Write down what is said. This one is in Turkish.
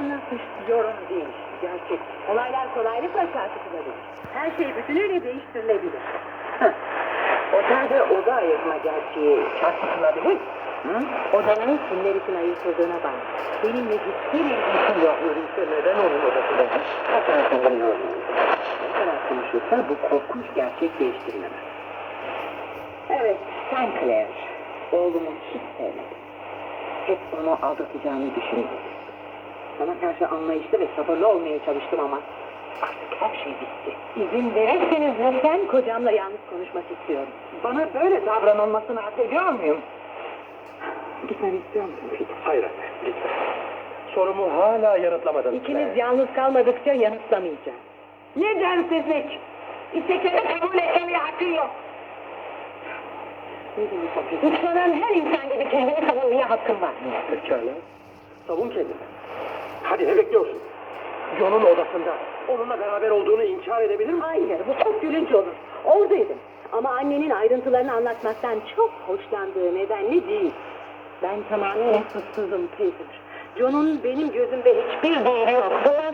anlatmış. Yorum değil, gerçek. Olaylar kolaylıkla çarpıtılabilir. Her şey bütünüyle değiştirilebilir. Otelde oda ayırma gerçeği çarpıtılabilir. Hı? Odanın kimler için ayırtıldığına bak. Benimle hiçbir ilgisi yok. Öyleyse neden onun odasında? Ne kadar konuşuyorsun? Ne kadar konuşursa bu korkunç gerçek değiştirilemez. Evet, sen Claire. Oğlumu hiç sevmedin. Hep onu aldatacağını düşündüm. Karşı anlayışlı ve sabırlı olmaya çalıştım ama artık her şey bitti. İzin verirseniz lütfen kocamla yalnız konuşmak istiyorum. Bana böyle davranılmasını hak ediyor muyum? Gitmemi istiyor musun? Hayır anne, gitme. Sorumu hala yanıtlamadın. İkimiz yalnız kalmadıkça yanıtlamayacağım. Ne densizlik! İsteklerini kabul etmeye hakkın yok. Ne demek Suçlanan her insan gibi kendini savunmaya hakkın var. Pekala. Savun kendini. Hadi ne bekliyorsun? John'un odasında. Onunla beraber olduğunu inkar edebilir misin? Hayır, bu çok gülünç olur. Oradaydım. Ama annenin ayrıntılarını anlatmaktan çok hoşlandığı nedenle değil. Ben tamamen suçsuzum Peter. John'un benim gözümde hiçbir değeri yok. Bundan